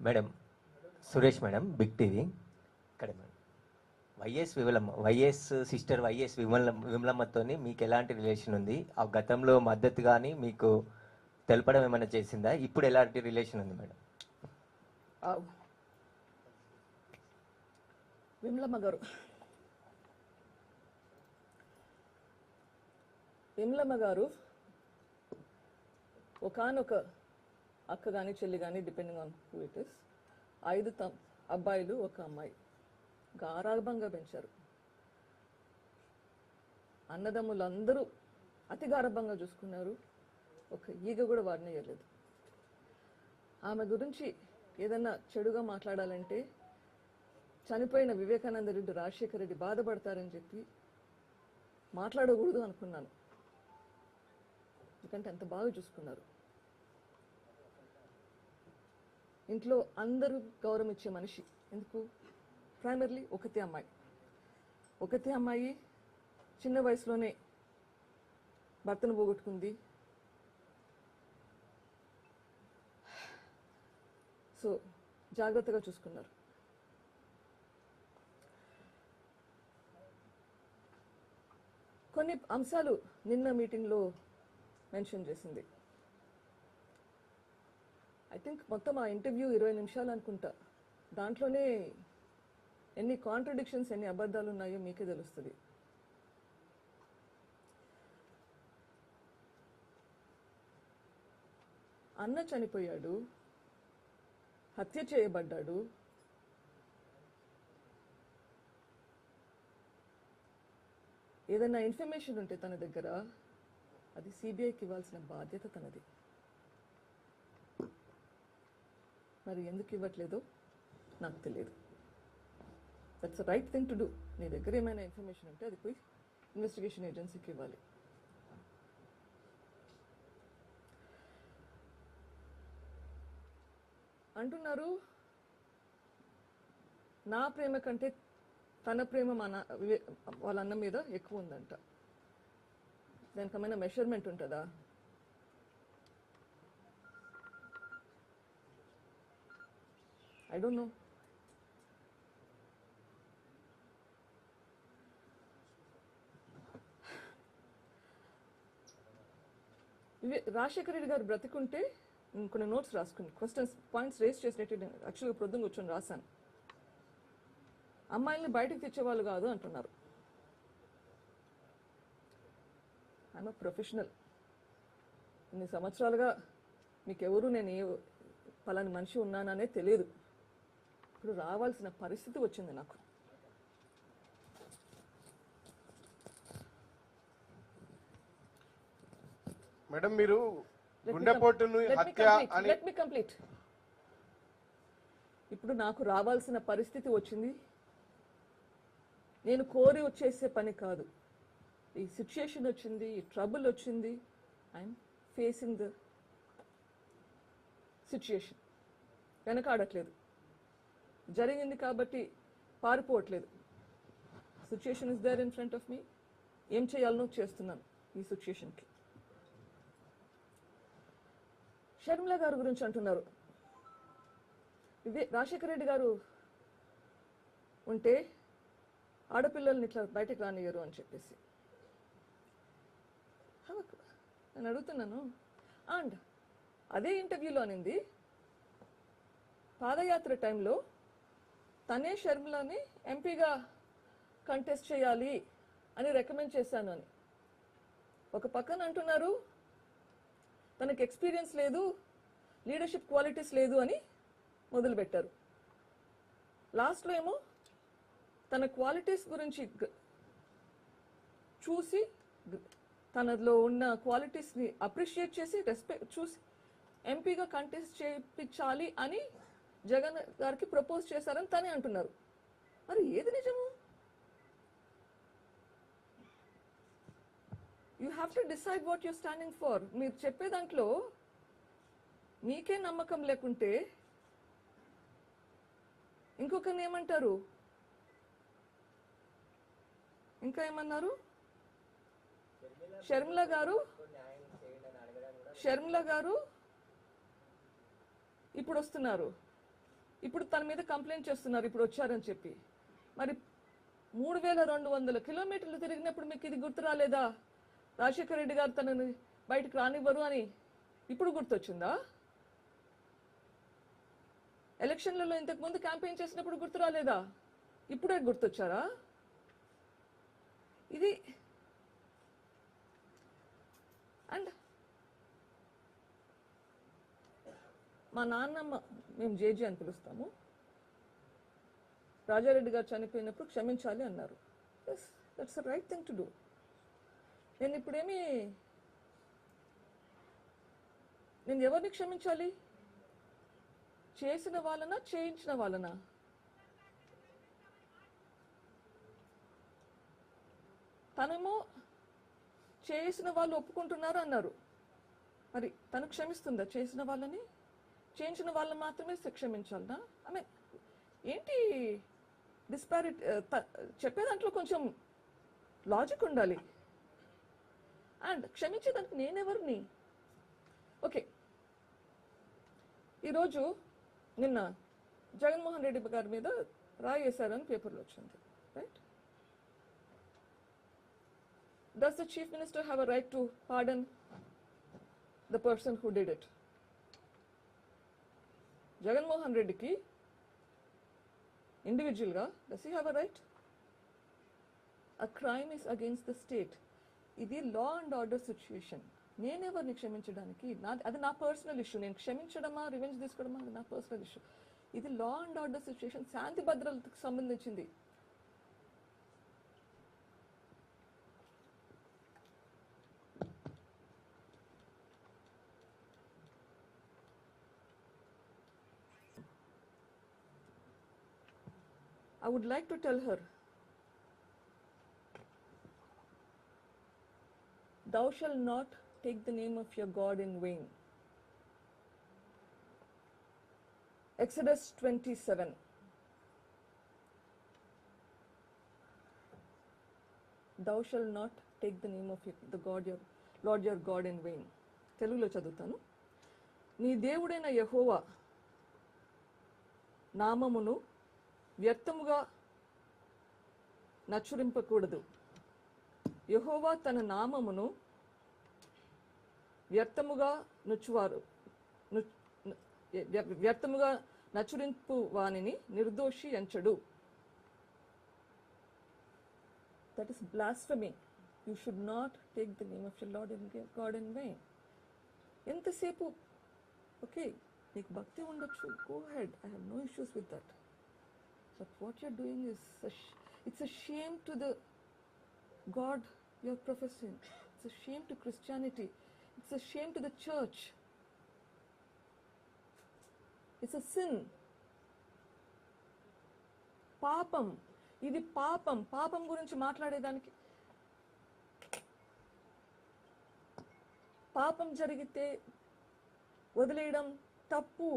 Madam Suresh madam big TV ఇక్కడ madam. YS Vimalamma YS sister YS Vimala విమలమ్మతోని మీకు ఎలాంటి relation ఉంది? ఆ గతంలో మద్దతు కానీ మీకు తెలపడం ఏమైనా చేసిందా? ఇప్పుడు ఎలాంటి రిలేషన్ ఉంది మేడం? విమలమ్మ గారు. విమలమ్మ గారు ఒకానొక అక్క కానీ చెల్లి కానీ depending on who it is ఐదు త అబ్బాయిలు ఒక అమ్మాయి. గారాభంగా పెంచారు. అన్నదమ్ములందరూ అతి గారభంగా చూసుకున్నారు. ఒక ఈగ కూడా వాడినేయలేదు ఆమె గురించి ఏదన్నా చెడుగా మాట్లాడాలంటే చనిపోయిన వివేకానంద రెడ్డి రాజశేఖర రెడ్డి బాధపడతారని చెప్పి మాట్లాడకూడదు అనుకున్నాను. ఎందుకంటే అంత బాగా చూసుకున్నారు. ఇంట్లో అందరూ గౌరవం ఇచ్చే మనిషి. ఎందుకు? ప్రైమర్లీ ఒకతే అమ్మాయి. ఒకతే అమ్మాయి చిన్న వయసులోనే భర్తను పోగొట్టుకుంది. సో జాగ్రత్తగా చూసుకున్నారు. కొన్ని అంశాలు నిన్న మీటింగ్లో మెన్షన్ చేసింది. ఐ థింక్ మొత్తం ఆ ఇంటర్వ్యూ ఇరవై నిమిషాలు అనుకుంటా. దాంట్లోనే ఎన్ని కాంట్రడిక్షన్స్ ఎన్ని అబద్ధాలు ఉన్నాయో మీకే తెలుస్తుంది. అన్న చనిపోయాడు. హత్య చేయబడ్డాడు. ఏదైనా ఇన్ఫర్మేషన్ ఉంటే తన దగ్గర అది సిబిఐకి ఇవ్వాల్సిన బాధ్యత తనది. మరి ఎందుకు ఇవ్వట్లేదో? నాకు తెలియదు. That's right thing to do నీ దగ్గర ఏమైనా ఇన్ఫర్మేషన్ ఉంటే అది పోయి ఇన్వెస్టిగేషన్ ఏజెన్సీకి ఇవ్వాలి. అంటున్నారు నా ప్రేమ కంటే తన ప్రేమ మన వాళ్ళ అన్న మీద ఎక్కువ ఉందంట. దానికి ఏమైనా మెషర్మెంట్ ఉంటుందా? I don't no Rajasekhara Reddy గారు బ్రతికుంటే కొన్ని నోట్స్ రాసుకుని క్వశ్చన్స్ పాయింట్స్ రేస్ చేసినట్టు నేను యాక్చువల్గా ప్రొద్దున కూర్చొని రాశాను. అమ్మాయిల్ని బయటకు తెచ్చేవాళ్ళు కాదు అంటున్నారు. ఐఎమ్ ప్రొఫెషనల్ ఇన్ని సంవత్సరాలుగా మీకెవరు నేను ఏ పలాని మనిషి ఉన్నాననే తెలియదు. ఇప్పుడు రావాల్సిన పరిస్థితి వచ్చింది నాకు. మేడం మీరు గుండెపోటును హత్య అని లెట్ మీ కంప్లీట్ ఇప్పుడు నాకు రావాల్సిన పరిస్థితి వచ్చింది. నేను కోరి వచ్చేసే పని కాదు. ఈ సిచ్యుయేషన్ వచ్చింది ఈ ట్రబుల్ వచ్చింది. ఐఎమ్ ఫేసింగ్ ద సిచ్యుయేషన్ వెనకాడట్లేదు. జరిగింది కాబట్టి పారిపోవట్లేదు. Situation is there in front of me ఏం చేయాలనో చేస్తున్నాను ఈ సిచ్యుయేషన్కి షర్మిల గారి గురించి అంటున్నారు. ఇదే రాజశేఖర రెడ్డి గారు ఉంటే ఆడపిల్లల్ని ఇట్లా బయటకు రానియరు అని చెప్పేసి. నేను అడుగుతున్నాను. అండ్ అదే ఇంటర్వ్యూలో అనింది పాదయాత్ర టైంలో తనే షర్మిలని ఎంపీగా కంటెస్ట్ చేయాలి అని రికమెండ్ చేశాను అని. ఒక పక్కన అంటున్నారు తనకి ఎక్స్పీరియన్స్ లేదు లీడర్షిప్ క్వాలిటీస్ లేదు అని మొదలుపెట్టారు. లాస్ట్లో ఏమో తన క్వాలిటీస్ గురించి చూసి తనలో ఉన్న క్వాలిటీస్ని అప్రిషియేట్ చేసి రెస్పెక్ట్ చూసి ఎంపీగా కంటెస్ట్ చేయించాలి అని జగన్ గారికి ప్రపోజ్ చేశారని తనే అంటున్నారు. మరి ఏది నిజము? You have to decide what you standing for మీరు చెప్పే దాంట్లో మీకే నమ్మకం లేకుంటే ఇంకొకరిని ఏమంటారు? ఇంకా ఏమన్నారు? షర్మిల గారు? షర్మిల గారు ఇప్పుడు వస్తున్నారు. ఇప్పుడు తన మీద కంప్లైంట్ చేస్తున్నారు ఇప్పుడు వచ్చారని చెప్పి. మరి మూడు వేల రెండు వందల కిలోమీటర్లు తిరిగినప్పుడు మీకు ఇది గుర్తు రాలేదా? రాజశేఖర రెడ్డి గారు తనని బయటకు రానివ్వరు అని ఇప్పుడు గుర్తొచ్చిందా? ఎలక్షన్లలో ఇంతకు ముందు క్యాంపెయిన్ చేసినప్పుడు గుర్తు రాలేదా? ఇప్పుడే గుర్తొచ్చారా? ఇది అండ్ మా నాన్నమ్మ మేము జేజీ అని పిలుస్తాము. రాజారెడ్డి గారు చనిపోయినప్పుడు క్షమించాలి అన్నారు. Yes that's a right thing to do నేను ఇప్పుడేమి నేను ఎవరిని క్షమించాలి? చేసిన వాళ్ళనా చేయించిన వాళ్ళనా? తనేమో చేసిన వాళ్ళు ఒప్పుకుంటున్నారు అన్నారు. మరి తను క్షమిస్తుందా చేసిన వాళ్ళని? చేయించిన వాళ్ళని మాత్రమే క్షమించాలనా ఐ మీన్ ఏంటి డిస్పారిట్ చెప్పే దాంట్లో కొంచెం లాజిక్ ఉండాలి. అండ్ క్షమించేదానికి నేనెవరిని? ఓకే ఈరోజు నిన్న జగన్మోహన్ రెడ్డి గారి మీద రాయి వేశారని పేపర్లో వచ్చింది right does the chief minister have a right to pardon the person who did it Jaganmohan రెడ్డికి ఇండివిజువల్గా does you have a right a crime is against the state ఇది లా అండ్ ఆర్డర్ సిచ్యుయేషన్ నేనెవరిని క్షమించడానికి? నా అది నా personal issue నేను క్షమించడమా revenge తీసుకోవడమా అది నా పర్సనల్ ఇష్యూ ఇది లా అండ్ ఆర్డర్ సిచ్యుయేషన్ శాంతి భద్రతకు సంబంధించింది. I would like to tell her, Thou shalt not take the name of your God in vain. Exodus 27. Thou shalt not take the name of your, the God your Lord your God in vain. తెలుగులో చదువుతాను నీ దేవుడైన యహోవా నామమును వ్యర్థముగా నచురింపకూడదు. యహోవా తన నామమును వ్యర్థముగా నుచ్చువారు. వ్యర్థముగా నచురింపు వానిని నిర్దోషి ఎంచడు. That is blasphemy you should not take the name of your lord in god in vain ఎంతసేపు? ఓకే నీకు భక్తి ఉండొచ్చు. Go ahead I have no issues with that But what you're doing is, a sh- it's a shame to the God you're professing. It's a shame to Christianity. It's a shame to the church. It's a sin. పాపం ఇది పాపం పాపం గురించి మాట్లాడేదానికి పాపం జరిగితే వదిలేయడం తప్పు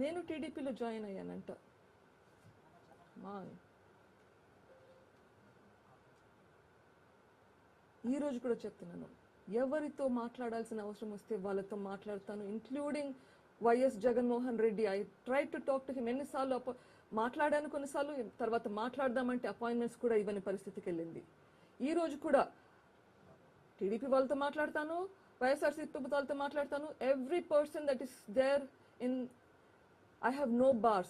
నేను టీడీపీలో జాయిన్ అయ్యానంట. మా ఈ రోజు కూడా చెప్తున్నాను. ఎవరితో మాట్లాడాల్సిన అవసరం వస్తే వాళ్ళతో మాట్లాడతాను including YS Jaganmohan Reddy. I try to talk to him ఎన్నిసార్లు అప- మాట్లాడాను కొన్నిసార్లు తర్వాత మాట్లాడదామంటే అపాయింట్మెంట్స్ కూడా ఇవ్వని పరిస్థితికి వెళ్ళింది. ఈ రోజు కూడా టీడీపీ వాళ్ళతో మాట్లాడతాను వైఎస్ఆర్సీ ప్రభుత్వాలతో మాట్లాడతాను. Every person that is there in I have no bars.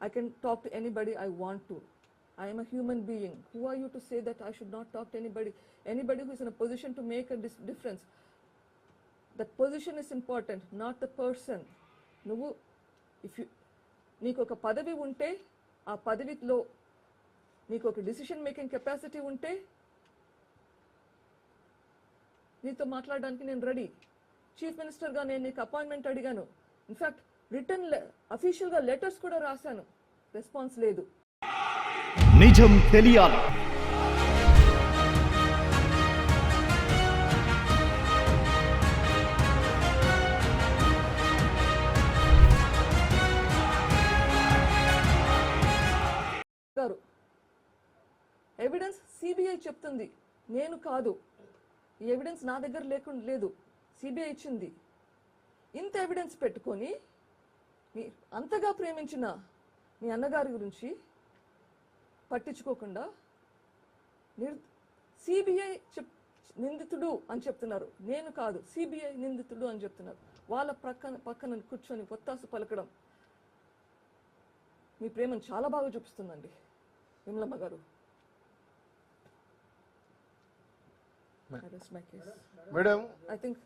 I can talk to anybody I want to. I am a human being. Who are you to say that I should not talk to anybody? Anybody who is in a position to make a dis- difference. That position is important, not the person. నువ్వు if you నీకు ఒక పదవి ఉంటే ఆ పదవిలో నీకు ఒక decision making capacity ఉంటే నీతో మాట్లాడడానికి నేను రెడీ చీఫ్ మినిస్టర్గా నేను నీకు అపాయింట్మెంట్ అడిగాను ఇన్ఫాక్ట్ రిటర్న్ అఫీషియల్గా లెటర్స్ కూడా రాశాను. రెస్పాన్స్ లేదు. నిజం తెలియాలి. ఎవిడెన్స్ సిబిఐ చెప్తుంది. నేను కాదు. ఈ ఎవిడెన్స్ నా దగ్గర లేకుండా లేదు. సిబిఐ ఇచ్చింది. ఇంత ఎవిడెన్స్ పెట్టుకొని మీ అంతగా ప్రేమించిన మీ అన్నగారి గురించి పట్టించుకోకుండా నిర్ సిబిఐ చెప్ నిందితుడు అని చెప్తున్నారు. నేను కాదు సిబిఐ నిందితుడు అని చెప్తున్నారు. వాళ్ళ ప్రక్కన పక్కన కూర్చొని ఒత్తాసు పలకడం మీ ప్రేమను చాలా బాగా చూపిస్తుందండి. విమలమ్మ గారు. మేడం. I think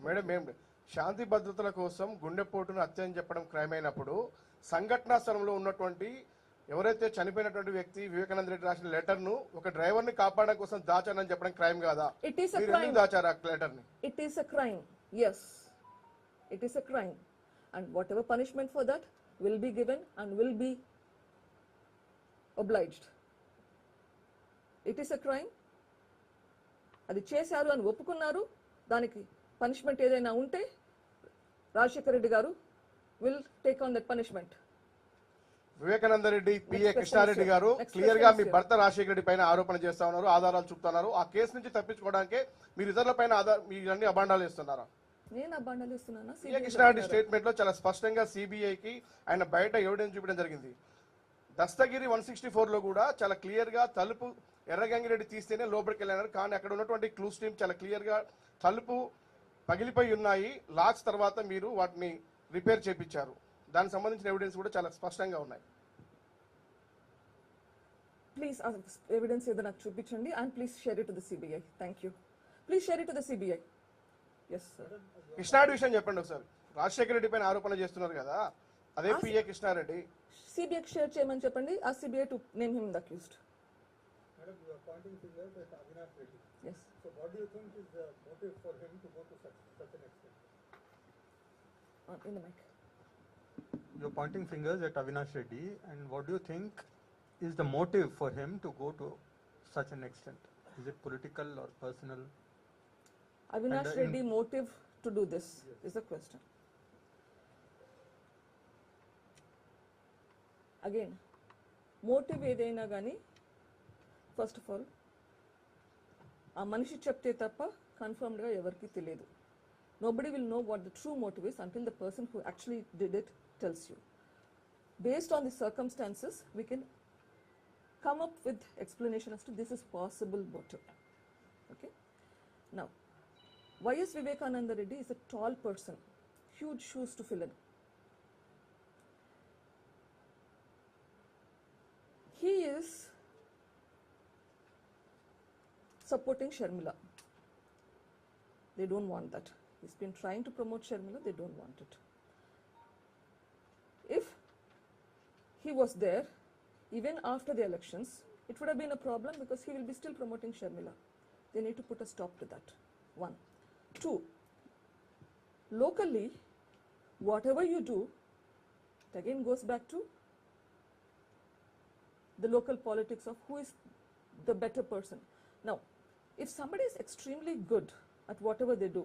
madam. శాంతి భద్రతల కోసం గుండెపోటును హత్య అని చెప్పడం క్రైమ్ అయినప్పుడు సంఘటనా స్థలంలో ఉన్నటువంటి ఎవరైతే చనిపోయినటువంటి వ్యక్తి వివేకానంద రెడ్డి రాసిన లెటర్ను ఒక డ్రైవర్ని కాపాడడం కోసం దాచానని చెప్పడం క్రైమ్ కాదా? ఇట్ ఈస్ అ క్రైమ్ దాచారు ఆ లెటర్ని? It is a crime yes. It is a crime. And whatever punishment for that will be given and will be obliged. It is a crime. అది చేశారు అని ఒప్పుకున్నారు. దానికి పనిష్మెంట్ ఏదైనా ఉంటే Rajasekhara Reddy garu will take on that punishment. Vivekananda Reddy PA Krishna Reddy garu క్లియర్గా మీ. భర్త రాజశేఖర రెడ్డి పైన ఆరోపణ చేస్తా ఉన్నారు ఆధారాలు చూపుతున్నారు ఆ కేసు నుంచి తప్పించుకోవడానికి మీరు ఇతరుల పైన మీరు అన్ని అభాండాలు ఇస్తున్నారా నేను ఆ బండలు ఇస్తున్నానా పిఏ కృష్ణారెడ్డి స్టేట్మెంట్లో చాలా స్పష్టంగా సిబిఐకి ఆయన బయట ఎవిడెన్స్ చూపించడం జరిగింది. దస్తగిరి వన్ సిక్స్టీ ఫోర్లో కూడా చాలా క్లియర్గా తలుపు ఎర్రగంగిరెడ్డి తీస్తేనే లోపలికి వెళ్ళినారు కానీ అక్కడ ఉన్నటువంటి క్లూస్ టీమ్ చాలా క్లియర్గా తలుపు పగిలిపోయి ఉన్నాయి. లాక్స్ తర్వాత మీరు వాటిని రిపేర్ చేపించారు. దానికి సంబంధించిన ఎవిడెన్స్ కూడా చాలా స్పష్టంగా ఉన్నాయి. ప్లీజ్ ఎవిడెన్స్ ఏదో నాకు చూపించండి and please share it to the CBI thank you please share it to the CBI yes sir Krishna Reddy విషయం చెప్పండి ఒకసారి. రాజశేఖర రెడ్డి పైన ఆరోపణ చేస్తున్నారు కదా. అదే పిఏ కృష్ణారెడ్డి. సిబిఐకి షేర్ చేయమని చెప్పండి. ఆ CBI to name him the accused Madam, you are pointing fingers at Avinash Reddy. Yes So what do you think is the motive for him to go to such, such an extent? In the mic You're pointing fingers at Avinash Reddy, and what do you think is the motive for him to go to such an extent? Is it political or personal? Avinash And, uh, in- Reddy motive to do this is the question again motive ఏదైనా కానీ first of all ఆ మనిషి చెప్తే తప్ప కన్ఫర్మ్డ్గా ఎవరికి తెలియదు nobody will know what the true motive is until the person who actually did it tells you based on the circumstances, we can come up with explanation as to this is possible motive. Okay. Now, Y.S. Vivekananda Reddy is a tall person, huge shoes to fill in. He is supporting Sharmila. They don't want that. He's been trying to promote Sharmila, they don't want it. If he was there even after the elections, it would have been a problem because he will be still promoting Sharmila. They need to put a stop to that. One. Two, locally, whatever you do, it again goes back to the local politics of who is the better person. Now, if somebody is extremely good at whatever they do,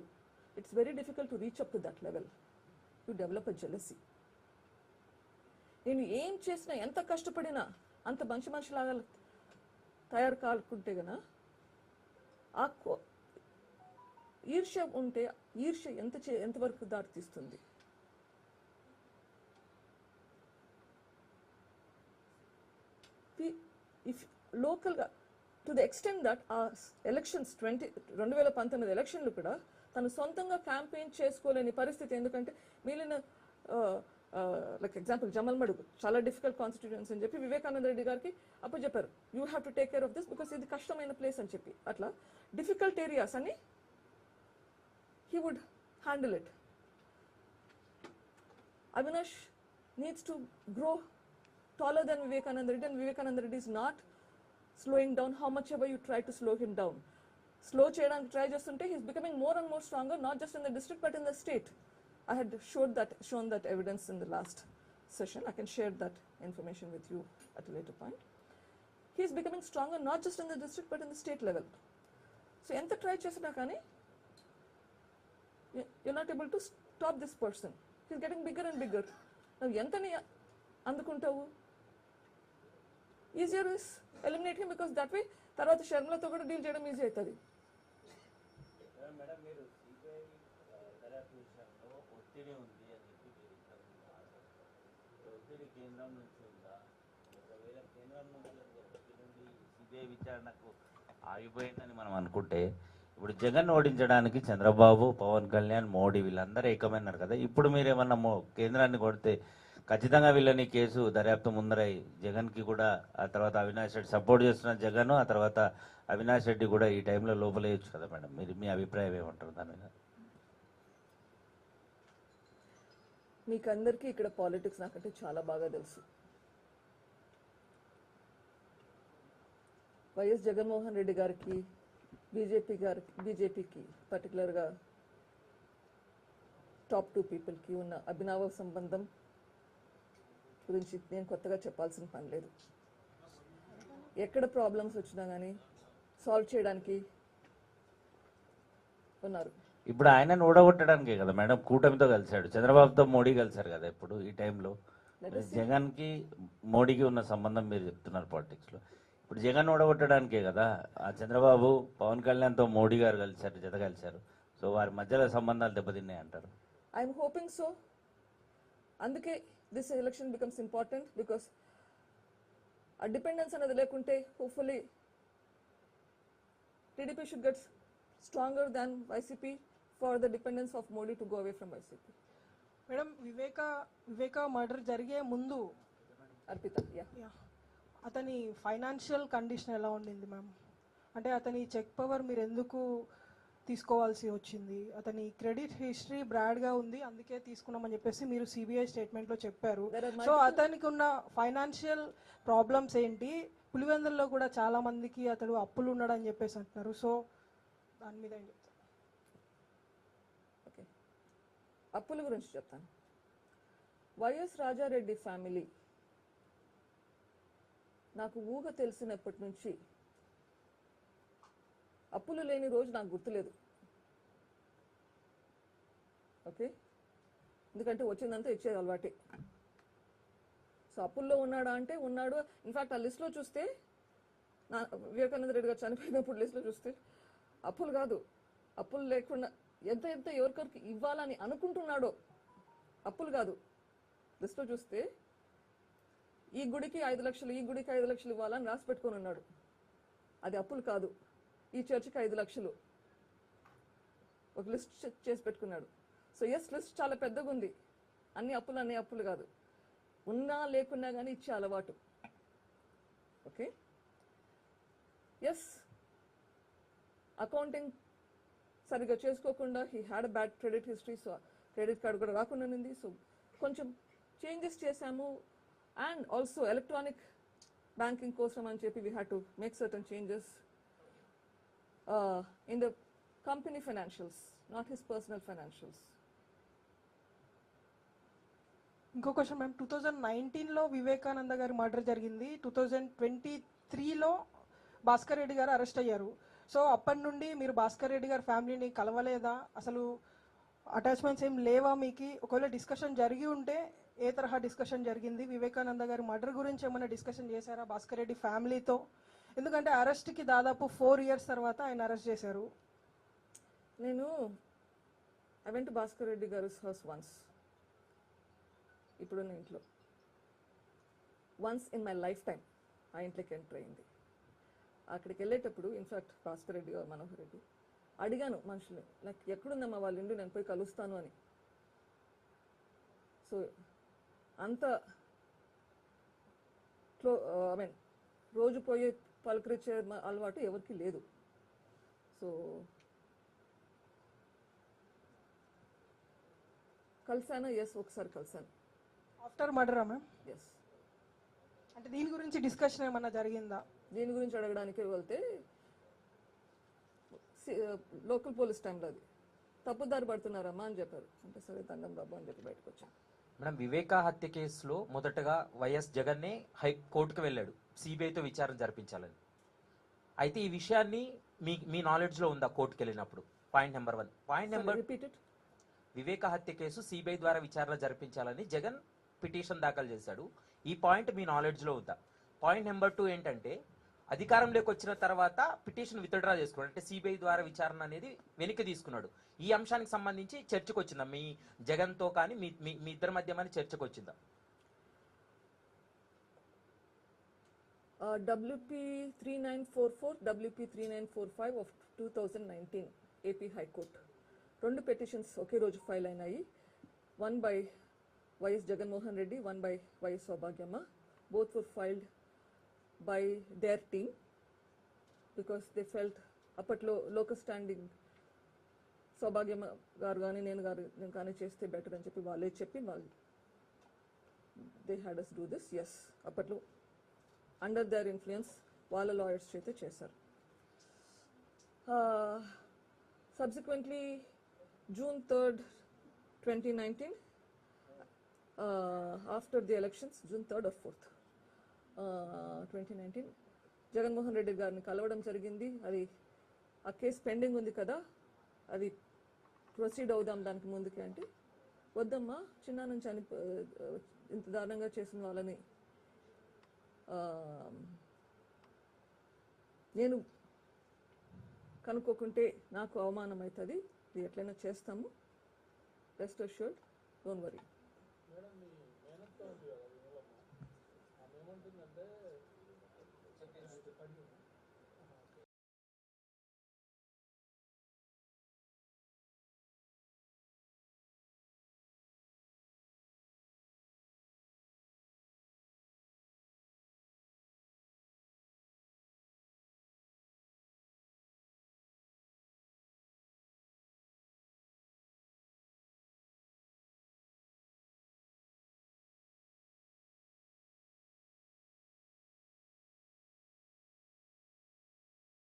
it's very difficult to reach up to that level. You develop a jealousy. నేను ఏం చేసినా ఎంత కష్టపడినా అంత మంచి మనిషిలాగా తయారు కాకుంటే గన ఆ కో- ఈర్ష్య ఉంటే ఈర్ష్య ఎంత చే ఎంతవరకు దారితీస్తుంది ఇఫ్ లోకల్గా టు ద ఎక్స్టెంట్ దట్ ఆ ఎలక్షన్స్ ట్వంటీ రెండు వేల పంతొమ్మిది ఎలక్షన్లు కూడా తను సొంతంగా క్యాంపెయిన్ చేసుకోలేని పరిస్థితి. ఎందుకంటే మిగిలిన లైక్ ఎగ్జాంపుల్ జమల్ మడుగు చాలా డిఫికల్ట్ కాన్స్టిట్యూన్స్ అని చెప్పి వివేకానంద రెడ్డి గారికి అప్పుడు చెప్పారు you have to take care of this because ఇది కష్టమైన ప్లేస్ అని చెప్పి. అట్లా డిఫికల్ట్ ఏరియాస్ అని he would handle it Avinash needs to grow taller than Vivekananda Reddy and Vivekananda Reddy is not slowing down how much ever you try to slow him down. Slow చేయడానికి try చేస్తుంటే he's becoming more and more stronger, not just in the district but in the state. I had showed that, shown that evidence in the last session. I can share that information with you at a later point. He's becoming stronger not just in the district but in the state level. So ఎంత try చేసినా కానీ you- you're not able to stop this person. He's getting bigger and bigger. నువ్వు ఎంతని అందుకుంటావు easier is eliminate him because that way తర్వాత శర్మలతో కూడా deal చేయడం easy అవుతుంది. సిబిఐ విచారణకు ఆగిపోయిందని మనం అనుకుంటే ఇప్పుడు జగన్ ఓడించడానికి చంద్రబాబు పవన్ కళ్యాణ్ మోడీ వీళ్ళందరూ ఏకమైనారు కదా. ఇప్పుడు మీరు ఏమన్నా కేంద్రాన్ని కొడితే ఖచ్చితంగా వీళ్ళని కేసు దర్యాప్తు ముందరై జగన్కి కూడా ఆ తర్వాత అవినాష్ రెడ్డి సపోర్ట్ చేస్తున్న జగన్ ఆ తర్వాత అవినాష్ రెడ్డి కూడా ఈ టైంలో లోపలేయచ్చు కదా మేడం. మీరు మీ అభిప్రాయం ఏమంటారు దాని మీద? మీకు అందరికీ ఇక్కడ పాలిటిక్స్ నాకంటే చాలా బాగా తెలుసు. వైఎస్ జగన్మోహన్ రెడ్డి గారికి బీజేపీ గారికి బీజేపీకి పర్టికులర్గా టాప్ టూ పీపుల్కి ఉన్న అభినవ సంబంధం గురించి నేను కొత్తగా చెప్పాల్సిన పని లేదు. ఎక్కడ ప్రాబ్లమ్స్ వచ్చినా కానీ సాల్వ్ చేయడానికి ఉన్నారు. ఇప్పుడు ఆయనను ఓడగొట్టడానికే కదా మేడం కూటమితో కలిశాడు. చంద్రబాబుతో మోడీ కలిశారు కదా ఇప్పుడు ఈ టైంలో Let us see. జగన్కి మోడీకి ఉన్న సంబంధం మీరు చెప్తున్నారు పాలిటిక్స్లో. ఇప్పుడు జగన్ ఓడగొట్టడానికే కదా ఆ చంద్రబాబు పవన్ కళ్యాణ్తో మోడీ గారు కలిశారు జత కలిశారు. సో వారి మధ్యలో సంబంధాలు దెబ్బతిన్నాయి అంటారు ఐఎమ్ హోపింగ్ సో అందుకే this election becomes important because ఆ డిపెండెన్స్ అనేది లేకుంటే hopefully TDP should get stronger than YCP for the dependence of Modi to go away from YCP madam Viveka Viveka murder జరిగే ముందు అర్పిత అతని ఫైనాన్షియల్ కండిషన్ ఎలా ఉండింది ma'am అంటే అతని చెక్ పవర్ మీరు ఎందుకు తీసుకోవాల్సి వచ్చింది. అతని క్రెడిట్ హిస్టరీ బ్రాడ్గా ఉంది అందుకే తీసుకున్నామని చెప్పేసి మీరు సిబిఐ స్టేట్మెంట్లో చెప్పారు. There are సో అతనికి ఉన్న ఫైనాన్షియల్ ప్రాబ్లమ్స్ ఏంటి? పులివెందుల్లో కూడా చాలా మందికి అతడు అప్పులు ఉన్నాడని చెప్పేసి అంటున్నారు. సో దాని మీద ఓకే అప్పుల గురించి చెప్తాను. వైఎస్ రాజారెడ్డి ఫ్యామిలీ నాకు ఊహ తెలిసినప్పటి నుంచి అప్పులు లేని రోజు నాకు గుర్తులేదు. ఓకే? ఎందుకంటే వచ్చిందంతా ఇచ్చేది అలవాటే. సో అప్పుల్లో ఉన్నాడా అంటే ఉన్నాడు. ఇన్ఫాక్ట్ ఆ లిస్ట్లో చూస్తే నా వివేకానంద రెడ్డి గారు చనిపోయినప్పుడు లిస్ట్లో చూస్తే అప్పులు కాదు. అప్పులు లేకుండా ఎంత ఎంత ఎవరికొరికి ఇవ్వాలని అనుకుంటున్నాడో అప్పులు కాదు. లిస్ట్లో చూస్తే ఈ గుడికి ఐదు లక్షలు ఈ గుడికి ఐదు లక్షలు ఇవ్వాలని రాసి పెట్టుకొని ఉన్నాడు. అది అప్పులు కాదు. ఈ చర్చికి ఐదు లక్షలు. ఒక లిస్ట్ చేసి పెట్టుకున్నాడు. సో ఎస్ లిస్ట్ చాలా పెద్దగా ఉంది అన్ని అప్పులు అన్ని అప్పులు కాదు. ఉన్నా లేకున్నా కానీ ఇచ్చే అలవాటు. ఓకే ఎస్ అకౌంటింగ్ సరిగ్గా చేసుకోకుండా he had bad credit history so credit card కూడా రాకుండా ఉంది సో కొంచెం చేంజెస్ చేశాము. అండ్ ఆల్సో ఎలక్ట్రానిక్ బ్యాంకింగ్ కోసం అని చెప్పి we had to make certain changes in the company financials not his personal financials ఇంకో క్వశ్చన్ మ్యామ్ టూ థౌజండ్ నైన్టీన్లో వివేకానంద గారి మర్డర్ జరిగింది. టూ థౌజండ్ ట్వంటీ త్రీలో భాస్కర్ రెడ్డి గారు అరెస్ట్ అయ్యారు. సో అప్పటి నుండి మీరు భాస్కర్ రెడ్డి గారి ఫ్యామిలీని కలవలేదా? అసలు అటాచ్మెంట్స్ ఏం లేవా మీకు? ఒకవేళ డిస్కషన్ జరిగి ఉంటే ఏ తరహా డిస్కషన్ జరిగింది? వివేకానంద గారి మర్డర్ గురించి ఏమైనా డిస్కషన్ చేశారా భాస్కర్ రెడ్డి ఫ్యామిలీతో? ఎందుకంటే అరెస్ట్కి దాదాపు ఫోర్ ఇయర్స్ తర్వాత ఆయన అరెస్ట్ చేశారు. నేను ఐ వెంట్ భాస్కర్ రెడ్డి గారు హౌస్ వన్స్ ఇప్పుడున్న ఇంట్లో. Once in my life time ఆ ఇంట్లోకి ఎంటర్ అయింది. అక్కడికి వెళ్ళేటప్పుడు ఇన్ఫాక్ట్ భాస్కర్ రెడ్డి గారు మనోహర్ రెడ్డి అడిగాను మనుషులు నాకు ఎక్కడుందమ్మా వాళ్ళ ఇండు నేను పోయి కలుస్తాను అని. సో అంత క్లో ఐ మీన్ రోజు పోయే పలకరించే అలవాటు ఎవరికి లేదు. సో కలిసాను ఎస్ ఒకసారి కలిసాను ఆఫ్టర్ మర్డరా మ్యామ్ ఎస్ అంటే దీని గురించి డిస్కషన్ ఏమైనా జరిగిందా? దీని గురించి అడగడానికి వెళ్తే లోకల్ పోలీస్ టైంలో అది. తప్పుదారి పడుతున్నారమ్మా అని చెప్పారు. అంటే సరే దండం బాబు అని చెప్పి బయటకు వచ్చాను. మేడం వివేకా హత్య కేసులో మొదటగా వైఎస్ జగన్నే హై కోర్టుకు వెళ్ళాడు. సిబిఐతో విచారణ జరిపించాలని. అయితే ఈ విషయాన్ని మీ మీ నాలెడ్జ్లో ఉందా కోర్టుకు వెళ్ళినప్పుడు? Point number one. Point number Viveka హత్య కేసు సిబిఐ ద్వారా విచారణ జరిపించాలని జగన్ పిటిషన్ దాఖలు చేశాడు. ఈ పాయింట్ మీ నాలెడ్జ్లో ఉందా? పాయింట్ నెంబర్ టూ ఏంటంటే అధికారంలోకి వచ్చిన తర్వాత పిటిషన్ విత్డ్రా చేసుకున్నాడు. అంటే సిబిఐ ద్వారా విచారణ అనేది వెనక్కి తీసుకున్నాడు. ఈ అంశానికి సంబంధించి చర్చకు వచ్చిందా? మీ జగన్తో కానీ మీ మీ- మీ ఇద్దరి మధ్య చర్చకు వచ్చిందా? WP three nine four four WP three nine four five of two thousand nineteen AP high court రెండు పిటిషన్స్ ఒకే రోజు ఫైల్ అయినాయి. One by YS Jaganmohan Reddy one by YS Saubhagyamma both for filed by their team because they felt అప్పట్లో local standing Saubhagyamma గారు కానీ నేను గారు నేను కానీ చేస్తే బెటర్ అని చెప్పి వాళ్ళే చెప్పి వాళ్ళు they had us do this as అప్పట్లో అండర్ దర్ ఇన్ఫ్లుయెన్స్ వాళ్ళ లాయర్స్ చేత చేశారు. Subsequently June third twenty nineteen after the elections June third or fourth twenty nineteen Jaganmohan Reddy గారిని కలవడం జరిగింది. అది ఆ కేసు పెండింగ్ ఉంది కదా అది ప్రొసీడ్ అవుదాం దానికి ముందుకి అంటే వద్దమ్మా చిన్న నుంచి అని ఇంత దారుణంగా చేసిన వాళ్ళని నేను కనుక్కోకుంటే నాకు అవమానం అవుతుంది. ఇది ఎట్లయినా చేస్తాము. Rest assured don't worry